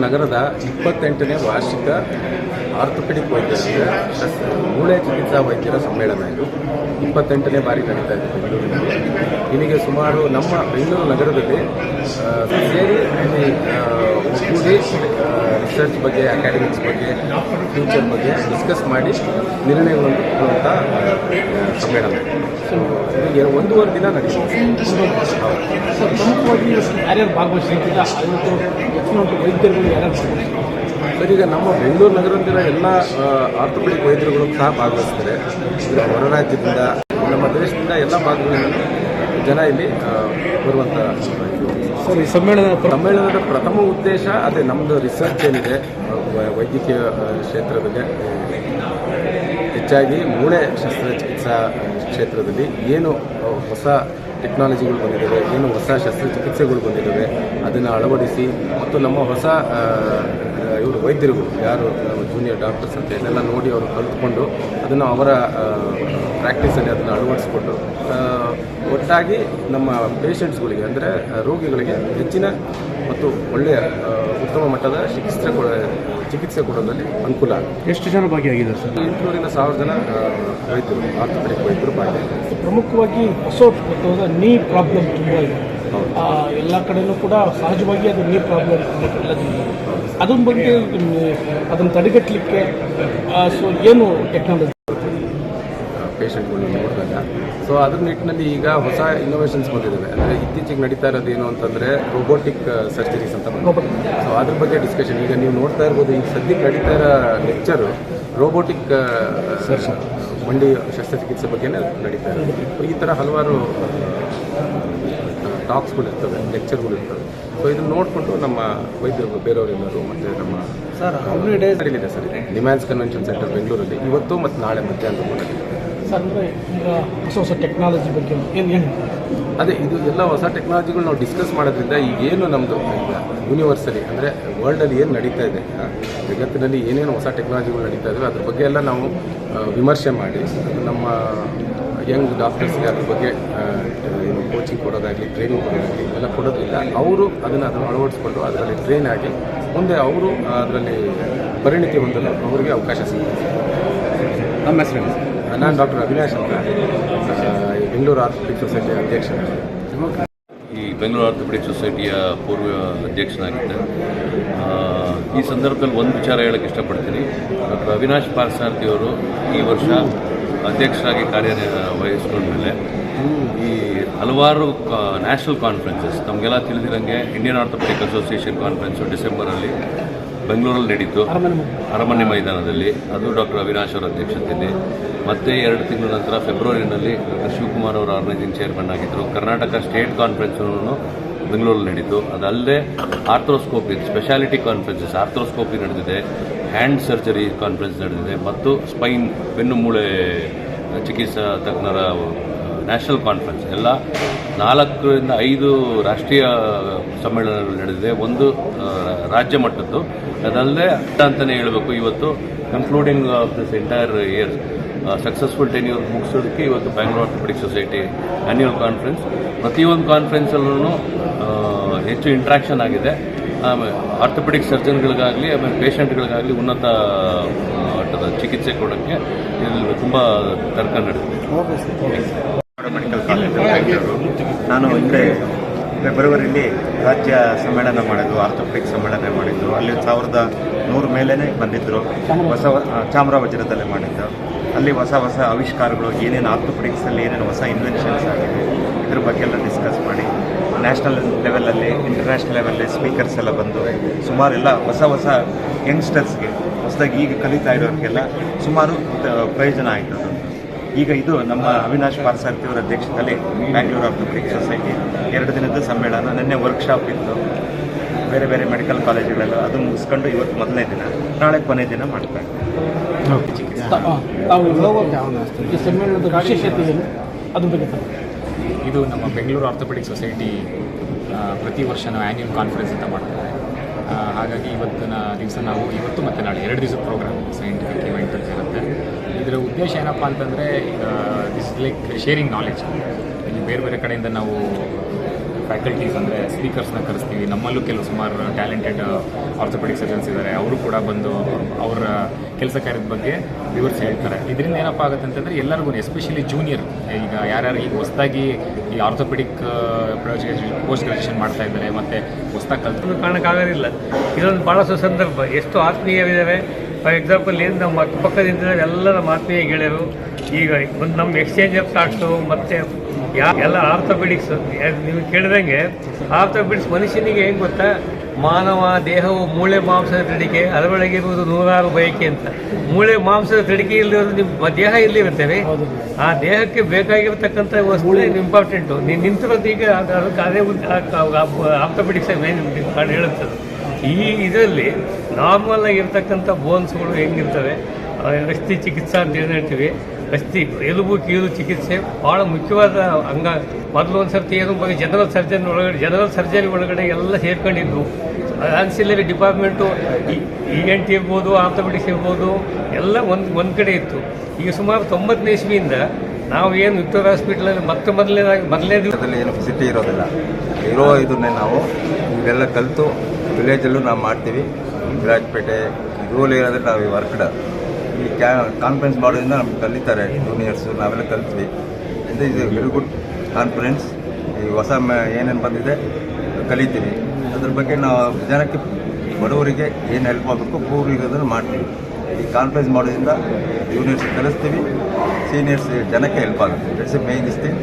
ನಗರದ ಇಪ್ಪತ್ತೆಂಟನೇ ವಾರ್ಷಿಕ ಆರ್ಥೋಪೆಡಿಕ್ ವೈದ್ಯರ ಮೂಳೆ ಚಿಕಿತ್ಸಾ ವೈದ್ಯರ ಸಮ್ಮೇಳನ ಇದು. ಇಪ್ಪತ್ತೆಂಟನೇ ಬಾರಿ ನಡೀತಾ ಇದೆ ಬೆಂಗಳೂರಿನಲ್ಲಿ. ಇಲ್ಲಿಗೆ ಸುಮಾರು ನಮ್ಮ ಬೆಂಗಳೂರು ನಗರದಲ್ಲಿ ಸೇರಿ ಇಲ್ಲಿ ಒಗ್ಗೂಡಿ ರಿಸರ್ಚ್ ಬಗ್ಗೆ ಅಕಾಡೆಮಿಕ್ಸ್ ಬಗ್ಗೆ ಫ್ಯೂಚರ್ ಬಗ್ಗೆ ಡಿಸ್ಕಸ್ ಮಾಡಿ ನಿರ್ಣಯಗಳನ್ನು ಕೊಡುವಂಥ ಸಮ್ಮೇಳನ ಇದು. ಎ- ಒಂದೂವರೆ ದಿನ ನಡೆಯುತ್ತೆ ಪ್ರಮುಖವಾಗಿ ಯಾರ್ಯಾರು ಹೆಚ್ಚಿನ ವೈದ್ಯರುಗಳು ಯಾರು ಸರ್ ಈಗ ನಮ್ಮ ಬೆಂಗಳೂರು ನಗರದಲ್ಲಿರೋ ಎಲ್ಲ ಆರ್ಥೋಪೆಡಿಕ್ ವೈದ್ಯರುಗಳು ಸಹ ಭಾಗವಹಿಸ್ತಾರೆ ಹೊರ ರಾಜ್ಯದಿಂದ ನಮ್ಮ ದೇಶದಿಂದ ಎಲ್ಲ ಭಾಗಗಳಿಂದ ಜನ ಇಲ್ಲಿ ಬರುವಂಥ. ಸರ್ ಈ ಸಮ್ಮೇಳನ ಸಮ್ಮೇಳನದ ಪ್ರಥಮ ಉದ್ದೇಶ ಅದೇ ನಮ್ಮದು ರಿಸರ್ಚ್ ಏನಿದೆ ವೈದ್ಯಕೀಯ ಕ್ಷೇತ್ರದಲ್ಲಿ ಹೆಚ್ಚಾಗಿ ಮೂಳೆ ಶಸ್ತ್ರಚಿಕಿತ್ಸಾ ಕ್ಷೇತ್ರದಲ್ಲಿ ಏನು ಹೊಸ ಟೆಕ್ನಾಲಜಿಗಳು ಬಂದಿದ್ದಾವೆ ಏನು ಹೊಸ ಶಸ್ತ್ರಚಿಕಿತ್ಸೆಗಳು ಬಂದಿದ್ದಾವೆ ಅದನ್ನು ಅಳವಡಿಸಿ ಮತ್ತು ನಮ್ಮ ಹೊಸ ಇವರು ವೈದ್ಯರು ಯಾರು ನಮ್ಮ ಜೂನಿಯರ್ ಡಾಕ್ಟರ್ಸ್ ಅಂತ ಇದನ್ನೆಲ್ಲ ನೋಡಿ ಅವರು ಕಲಿತ್ಕೊಂಡು ಅದನ್ನು ಅವರ ಪ್ರಾಕ್ಟೀಸಲ್ಲಿ ಅದನ್ನು ಅಳವಡಿಸ್ಕೊಂಡು ಒಟ್ಟಾಗಿ ನಮ್ಮ ಪೇಷಂಟ್ಸ್ಗಳಿಗೆ ಅಂದರೆ ರೋಗಿಗಳಿಗೆ ಹೆಚ್ಚಿನ ಮತ್ತು ಒಳ್ಳೆಯ ಉತ್ತಮ ಮಟ್ಟದ ಚಿಕಿತ್ಸೆ ಕೊಡ ಚಿಕಿತ್ಸೆ ಕೊಡೋದ್ರಲ್ಲಿ ಅನುಕೂಲ ಆಗುತ್ತೆ. ಎಷ್ಟು ಜನ ಭಾಗಿಯಾಗಿದ್ದಾರೆ ಸರ್? ಎಂಟುನೂರಿಂದ ಸಾವಿರ ಜನ ರೈತರು ವೈದ್ಯರು ಆರ್ಥೋಪೆಡಿಕ್ ವೈದ್ಯರು ಭಾಗಿಯಾಗಿದ್ದಾರೆ. ಪ್ರಮುಖವಾಗಿ ಹೊಸ ನೀ ಪ್ರಾಬ್ಲಮ್ ತುಂಬ ಇದೆ. ಎಲ್ಲ ಕಡೆಯೂ ಕೂಡ ಸಹಜವಾಗಿ ಅದು ನೀರು ಪ್ರಾಬ್ಲಮ್ ಎಲ್ಲ ಅದ್ರ ಬಗ್ಗೆ ಅದನ್ನು ತಡೆಗಟ್ಟಲಿಕ್ಕೆ ಸೊ ಏನು ಟೆಕ್ನಾಲಜಿ ಪೇಷಂಟ್ಗಳನ್ನ ನೋಡಿದಾಗ. ಸೊ ಅದ್ರ ನಿಟ್ಟಿನಲ್ಲಿ ಈಗ ಹೊಸ ಇನ್ನೋವೇಷನ್ಸ್ ಬಂದಿದ್ದಾವೆ ಅಂದರೆ ಇತ್ತೀಚೆಗೆ ನಡೀತಾ ಇರೋದು ಏನು ಅಂತಂದರೆ ರೋಬೋಟಿಕ್ ಸರ್ಜರೀಸ್ ಅಂತ ಬಂದು ಸೊ ಅದ್ರ ಬಗ್ಗೆ ಡಿಸ್ಕಷನ್ ಈಗ ನೀವು ನೋಡ್ತಾ ಇರ್ಬೋದು ಈಗ ಸದ್ಯಕ್ಕೆ ನಡೀತಾ ಇರೋ ಲೆಕ್ಚರು ರೋಬೋಟಿಕ್ ಮಂಡಿ ಶಸ್ತ್ರಚಿಕಿತ್ಸೆ ಬಗ್ಗೆನೇ ನಡೀತಾ ಇರೋದು. ಈ ಥರ ಹಲವಾರು ಟಾಕ್ಸ್ಗಳು ಲೆಕ್ಚರ್ಗಳಿರ್ತವೆ ಲೆಕ್ಚರ್ಗಳು ಇರ್ತವೆ. ಸೊ ಇದನ್ನು ನೋಡಿಕೊಂಡು ನಮ್ಮ ವೈದ್ಯರು ಬೇರೆಯವರೆಲ್ಲರೂ ಮತ್ತು ನಮ್ಮ ಸರ್ ಹೌನಿ ಡೇ ನಡೀಲಿದೆ ಸರ್ ಇದೆ. ನಿಮ್ಯಾನ್ಸ್ ಕನ್ವೆನ್ಷನ್ ಸೆಂಟರ್ ಬೆಂಗಳೂರಲ್ಲಿ ಇವತ್ತು ಮತ್ತು ನಾಳೆ ಮಧ್ಯಾಹ್ನ ಸರ್ ಹೊಸ ಹೊಸ ಟೆಕ್ನಾಲಜಿ ಬಗ್ಗೆ ಏನು ಏನು ಅದೇ ಇದು ಎಲ್ಲ ಹೊಸ ಟೆಕ್ನಾಲಜಿಗಳು ನಾವು ಡಿಸ್ಕಸ್ ಮಾಡೋದ್ರಿಂದ ಈಗ ಏನು ನಮ್ಮದು ಯೂನಿವರ್ಸಲಿ ಅಂದರೆ ವರ್ಲ್ಡಲ್ಲಿ ಏನು ನಡೀತಾ ಇದೆ ಜಗತ್ತಿನಲ್ಲಿ ಏನೇನು ಹೊಸ ಟೆಕ್ನಾಲಜಿಗಳು ನಡೀತಾ ಇದ್ದಾವೆ ಅದ್ರ ಬಗ್ಗೆ ಎಲ್ಲ ನಾವು ವಿಮರ್ಶೆ ಮಾಡಿ ನಮ್ಮ ಯಂಗ್ ಡಾಕ್ಟರ್ಸ್ಗೆ ಅದ್ರ ಬಗ್ಗೆ ಏನು ಕೋಚಿಂಗ್ ಕೊಡೋದಾಗಲಿ ಟ್ರೈನಿಂಗ್ ಕೊಡೋದಾಗಲಿ ಎಲ್ಲ ಕೊಡೋದ್ರಿಂದ ಅವರು ಅದನ್ನು ಅದನ್ನು ಅಳವಡಿಸ್ಕೊಂಡು ಅದರಲ್ಲಿ ಟ್ರೈನ್ ಆಗಿ ಮುಂದೆ ಅವರು ಅದರಲ್ಲಿ ಪರಿಣಿತಿ ಹೊಂದಲು ಅವರಿಗೆ ಅವಕಾಶ ಸಿಗುತ್ತೆ ನಮ್ಮ ಹೆಸರು ನಾನು ಡಾಕ್ಟರ್ ಅವಿನಾಶ್ ಅಂತ ಬೆಂಗಳೂರು ಆರ್ಥೋಪೆಡಿಕ್ ಸೊಸೈಟಿ ಅಧ್ಯಕ್ಷ. ಈ ಬೆಂಗಳೂರು ಆರ್ಥೋಪೆಡಿಕ್ ಸೊಸೈಟಿಯ ಪೂರ್ವ ಅಧ್ಯಕ್ಷನಾಗಿದ್ದೆ. ಆ, ಈ ಸಂದರ್ಭದಲ್ಲಿ ಒಂದು ವಿಚಾರ ಹೇಳಕ್ಕೆ ಇಷ್ಟಪಡ್ತೀನಿ. ಡಾಕ್ಟರ್ ಅವಿನಾಶ್ ಪಾರ್ಸಾರ್ಥಿಯವರು ಈ ವರ್ಷ ಅಧ್ಯಕ್ಷರಾಗಿ ಕಾರ್ಯನಿರ್ವಹಿಸ್ಕೊಂಡ್ಮೇಲೆ ಈ ಹಲವಾರು ನ್ಯಾಷನಲ್ ಕಾನ್ಫರೆನ್ಸಸ್ ನಮಗೆಲ್ಲ ತಿಳಿದಿರಂಗೆ ಇಂಡಿಯನ್ ಆರ್ಥೋಪೆಟಿಕ್ ಅಸೋಸಿಯೇಷನ್ ಕಾನ್ಫರೆನ್ಸು ಡಿಸೆಂಬರಲ್ಲಿ ಬೆಂಗಳೂರಲ್ಲಿ ನಡೀತು. ಅರಮನೆ ಮೈದಾನದಲ್ಲಿ. ಅದು ಡಾಕ್ಟರ್ ಅವಿನಾಶ್ ಅವರ ಅಧ್ಯಕ್ಷತೆಯಲ್ಲಿ. ಮತ್ತೆ ಎರಡು ತಿಂಗಳ ನಂತರ ಫೆಬ್ರವರಿನಲ್ಲಿ ಡಾಕ್ಟರ್ ಶಿವಕುಮಾರ್ ಅವರು ಆರ್ಗನೈಸಿಂಗ್ ಚೇರ್ಮನ್ ಆಗಿದ್ದರು ಕರ್ನಾಟಕ ಸ್ಟೇಟ್ ಕಾನ್ಫರೆನ್ಸ್ನೂ ಬೆಂಗಳೂರಲ್ಲಿ ನಡೀತು. ಅದಲ್ಲದೆ ಆರ್ಥ್ರೋಸ್ಕೋಪಿ ಸ್ಪೆಷಾಲಿಟಿ ಕಾನ್ಫರೆನ್ಸಸ್ ಆರ್ಥ್ರೋಸ್ಕೋಪಿ ನಡೆದಿದೆ. ಹ್ಯಾಂಡ್ ಸರ್ಜರಿ ಕಾನ್ಫರೆನ್ಸ್ ನಡೆದಿದೆ ಮತ್ತು ಸ್ಪೈನ್ ಬೆನ್ನು ಮೂಳೆ ಚಿಕಿತ್ಸಾ ತಜ್ಞರ ನ್ಯಾಷನಲ್ ಕಾನ್ಫರೆನ್ಸ್ ಎಲ್ಲ ನಾಲ್ಕರಿಂದ ಐದು ರಾಷ್ಟ್ರೀಯ ಸಮ್ಮೇಳನಗಳು ನಡೆದಿದೆ. ಒಂದು ರಾಜ್ಯ ಮಟ್ಟದ್ದು. ಅದಲ್ಲದೆ ಅಂತಲೇ ಹೇಳಬೇಕು, ಇವತ್ತು concluding of this entire year successful ten year ಮುಗಿಸೋದಕ್ಕೆ ಇವತ್ತು Bangalore orthopaedic society annual conference ಪ್ರತಿಯೊಂದು ಕಾನ್ಫರೆನ್ಸಲ್ಲೂ ಹೆಚ್ಚು ಇಂಟ್ರಾಕ್ಷನ್ ಆಗಿದೆ. ಆಮೇಲೆ ಆರ್ಥೋಪೆಡಿಕ್ ಸರ್ಜನ್ಗಳಿಗಾಗಲಿ ಆಮೇಲೆ ಪೇಷಂಟ್ಗಳಿಗಾಗಲಿ ಉನ್ನತ ಮಟ್ಟದ ಚಿಕಿತ್ಸೆ ಕೊಡೋಕ್ಕೆ ಇದರಲ್ಲಿ ತುಂಬ ತರ್ಕ ನಡೆದಿದೆ ಮೆಡಿಕಲ್ ಕಾಲೇಜ್ ಬೆಂಗಳೂರು ನಾನು ಹಿಂದೆ ಫೆಬ್ರವರಿಲಿ ರಾಜ್ಯ ಸಮ್ಮೇಳನ ಮಾಡಿದ್ದು ಆರ್ಥೋಪೆಡಿಕ್ ಸಮ್ಮೇಳನ ಮಾಡಿದ್ದು. ಅಲ್ಲಿ ಸಾವಿರದ ನೂರು ಮೇಲೇ ಬಂದಿದ್ದರು ಹೊಸ ಚಾಮ್ರ ಚಾಮರಾಜನಗರದಲ್ಲೇ ಮಾಡಿದ್ದು. ಅಲ್ಲಿ ಹೊಸ ಹೊಸ ಆವಿಷ್ಕಾರಗಳು ಏನೇನು ಆರ್ಥೋಪೆಡಿಕ್ಸಲ್ಲಿ ಏನೇನು ಹೊಸ ಇನ್ವೆನ್ಷನ್ಸ್ ಆಗಿದೆ ಇದ್ರ ಬಗ್ಗೆ ಎಲ್ಲ ಡಿಸ್ಕಸ್ ಮಾಡಿ. ನ್ಯಾಷನಲ್ ಲೆವೆಲಲ್ಲಿ ಇಂಟರ್ನ್ಯಾಷನಲ್ ಲೆವೆಲಲ್ಲಿ ಸ್ಪೀಕರ್ಸ್ ಎಲ್ಲ ಬಂದು ಸುಮಾರು ಎಲ್ಲ ಹೊಸ ಹೊಸ ಯಂಗ್ಸ್ಟರ್ಸ್ಗೆ ಹೊಸದಾಗಿ ಈಗ ಕಲಿತಾ ಇರೋರಿಗೆಲ್ಲ ಸುಮಾರು ಪ್ರಯೋಜನ ಆಯಿತು ಅದು. ಈಗ ಇದು ನಮ್ಮ ಅವಿನಾಶ್ ಪಾರ್ಸಾರ್ಥಿ ಅವರ ಅಧ್ಯಕ್ಷತೆಯಲ್ಲಿ ಬ್ಯಾಂಗ್ಳೂರ್ ಆರ್ಥೋಪೆಡಿಕ್ ಸೊಸೈಟಿ ಎರಡು ದಿನದ ಸಮ್ಮೇಳನ ನಿನ್ನೆ ವರ್ಕ್ಶಾಪ್ ಇತ್ತು. ಬೇರೆ ಬೇರೆ ಮೆಡಿಕಲ್ ಕಾಲೇಜುಗಳೆಲ್ಲ ಅದು ಮುಗಿಸ್ಕೊಂಡು ಇವತ್ತು ಮೊದಲನೇ ದಿನ. ನಾಳೆ ಕೊನೆ ದಿನ ಮಾಡ್ತಾ ಇದ್ದೀವಿ ಈ ಸಮ್ಮೇಳನದ ವಿಶೇಷತೆ ಏನು? ಅದ್ರ ಬಗ್ಗೆ ಇದು ನಮ್ಮ ಬೆಂಗಳೂರು ಆರ್ಥೋಪೆಡಿಕ್ ಸೊಸೈಟಿ ಪ್ರತಿ ವರ್ಷ ನಾವು ಆ್ಯನ್ಯುವಲ್ ಕಾನ್ಫರೆನ್ಸ್ ಅಂತ ಮಾಡ್ತಾರೆ. ಹಾಗಾಗಿ ಇವತ್ತಿನ ದಿವಸ ನಾವು ಇವತ್ತು ಮತ್ತು ನಾಳೆ ಎರಡು ದಿವಸದ ಪ್ರೋಗ್ರಾಮ್ ಸೈಂಟಿಫಿಕ್ ಇವೆಂಟ್ ಅಂತ ಇರುತ್ತೆ. ಇದರ ಉದ್ದೇಶ ಏನಪ್ಪ ಅಂತಂದರೆ ದಿಸ್ ಲೈಕ್ ಶೇರಿಂಗ್ ನಾಲೆಜ್ ಇಲ್ಲಿ ಬೇರೆ ಬೇರೆ ಕಡೆಯಿಂದ ನಾವು ಫ್ಯಾಕಲ್ಟೀಸ್ ಅಂದರೆ ಸ್ಪೀಕರ್ಸ್ನ ಕರೆಸ್ತೀವಿ. ನಮ್ಮಲ್ಲೂ ಕೆಲವು ಸುಮಾರು ಟ್ಯಾಲೆಂಟೆಡ್ ಆರ್ಥೋಪೆಡಿಕ್ ಸರ್ಜನ್ಸ್ ಇದ್ದಾರೆ. ಅವರು ಕೂಡ ಬಂದು ಅವರ ಕೆಲಸ ಕಾರ್ಯದ ಬಗ್ಗೆ ವಿವರಿಸಿ ಹೇಳ್ತಾರೆ. ಇದರಿಂದ ಏನಪ್ಪ ಆಗುತ್ತೆ ಅಂತಂದರೆ ಎಲ್ಲರಿಗೂ ಎಸ್ಪೆಷಲಿ ಜೂನಿಯರ್ ಈಗ ಯಾರ್ಯಾರು ಈಗ ಹೊಸದಾಗಿ ಈ ಆರ್ಥೋಪೆಡಿಕ್ ಪೋಸ್ಟ್ ಗ್ರಾಜುಯೇಷನ್ ಮಾಡ್ತಾ ಇದ್ದಾರೆ ಮತ್ತು ಹೊಸದಾಗಿ ಕಲ್ತು ಕಾರಣಕ್ಕಾಗೋದಿಲ್ಲ ಇದೊಂದು ಭಾಳ ಸುಸಂದರ್ಭ. ಎಷ್ಟು ಆತ್ಮೀಯವಿದ್ದಾವೆ ಫಾರ್ ಎಕ್ಸಾಂಪಲ್ ಏನು ನಮ್ಮ ಅಕ್ಕಪಕ್ಕದಿಂದ ಎಲ್ಲ ನಮ್ಮ ಆತ್ಮೀಯ ಗೆಳೆಯರು. ಈಗ ಒಂದು ನಮ್ಮ ಎಕ್ಸ್ಚೇಂಜ್ ಆಫ್ ಥಾಟ್ಸು ಮತ್ತು ಯಾ ಎಲ್ಲ ಆರ್ಥೋಪೆಡಿಕ್ಸ್ ನೀವು ಕೇಳಿದಂಗೆ ಆರ್ಥೋಪೆಡಿಕ್ಸ್ ಮನುಷ್ಯನಿಗೆ ಹೆಂಗೆ ಗೊತ್ತಾ? ಮಾನವ ದೇಹವು ಮೂಳೆ ಮಾಂಸದ ತಡಿಕೆ ಅದರೊಳಗಿರುವುದು ನೂರಾರು ಬಯಕೆ ಅಂತ. ಮೂಳೆ ಮಾಂಸದ ತಡಿಕೆ ಇಲ್ಲಿರೋದು ನಿಮ್ಮ ದೇಹ ಇಲ್ಲಿರುತ್ತೇವೆ ಆ ದೇಹಕ್ಕೆ ಬೇಕಾಗಿರತಕ್ಕಂಥ ವಸ್ತು ಇಂಪಾರ್ಟೆಂಟು ನೀನು ನಿಂತಿರೋದು ಈಗ ಅದಕ್ಕೆ ಅದೇ ಆರ್ಥೋಪೆಡಿಕ್ಸ್ ಹೇಳುತ್ತದೆ? ಈ ಇದರಲ್ಲಿ ನಾರ್ಮಲ್ ಆಗಿರ್ತಕ್ಕಂಥ ಬೋನ್ಸ್ಗಳು ಹೆಂಗಿರ್ತವೆ? ಅಸ್ಥಿ ಚಿಕಿತ್ಸಾ ಅಂತ ಏನು ಹೇಳ್ತೀವಿ? ಅಸ್ಥಿ ಎಲುಬು ಕೀಲು ಚಿಕಿತ್ಸೆ ಭಾಳ ಮುಖ್ಯವಾದ ಅಂಗ. ಮೊದಲು ಒಂದು ಸರ್ತಿ ಏನು ಬಗ್ಗೆ ಜನರಲ್ ಸರ್ಜನ್ ಒಳಗಡೆ ಜನರಲ್ ಸರ್ಜರಿ ಒಳಗಡೆ ಎಲ್ಲ ಸೇರ್ಕೊಂಡಿದ್ದು ancillary department E N T ಇರ್ಬೋದು ಆರ್ಥೋಪೆಡಿಕ್ಸ್ ಇರ್ಬೋದು, ಎಲ್ಲ ಒಂದು ಒಂದು ಕಡೆ ಇತ್ತು. ಈಗ ಸುಮಾರು ತೊಂಬತ್ತನೇ ಇಸ್ವಿಯಿಂದ ನಾವು ಏನು ವಿಕ್ಟೋರ್ ಹಾಸ್ಪಿಟ್ಲಲ್ಲಿ ಮತ್ತೆ ಮೊದಲನೇದಾಗಿ ಮೊದಲನೇ ದಿನದಲ್ಲಿ ಏನು ಫೆಸಿಲಿಟಿ ಇರೋದಿಲ್ಲ. ಇರೋ ಇದನ್ನೇ ನಾವು ಇದೆಲ್ಲ ಕಲಿತು ವಿಲೇಜಲ್ಲೂ ನಾವು ಮಾಡ್ತೀವಿ. ವಿರಾಜಪೇಟೆ ರೂಲ್ ಏನಾದರೆ ನಾವು ವರ್ಕ್ಡ್ ಈ ಕ್ಯಾ ಕಾನ್ಫರೆನ್ಸ್ ಮಾಡೋದ್ರಿಂದ ನಮ್ಗೆ ಕಲಿತಾರೆ ಜೂನಿಯರ್ಸು ನಾವೆಲ್ಲ ಕಲಿತೀವಿ. ಇದು ಇದು ವೆರಿ ಗುಡ್ ಕಾನ್ಫರೆನ್ಸ್ ಈ ಹೊಸ ಏನೇನು ಬಂದಿದೆ ಕಲಿತೀವಿ. ಅದ್ರ ಬಗ್ಗೆ ನಾವು ಜನಕ್ಕೆ, ಬಡವರಿಗೆ ಏನು ಹೆಲ್ಪ್ ಆಗಬೇಕು ಪೂರ್ವಿಗೆ ಅದನ್ನು ಮಾಡ್ತೀವಿ. ಈ ಕಾನ್ಫರೆನ್ಸ್ ಮಾಡೋದ್ರಿಂದ ಜೂನಿಯರ್ಸ್ ಕಲಿಸ್ತೀವಿ ಸೀನಿಯರ್ಸ್ ಜನಕ್ಕೆ ಹೆಲ್ಪ್ ಆಗುತ್ತೆ. It's a main is thing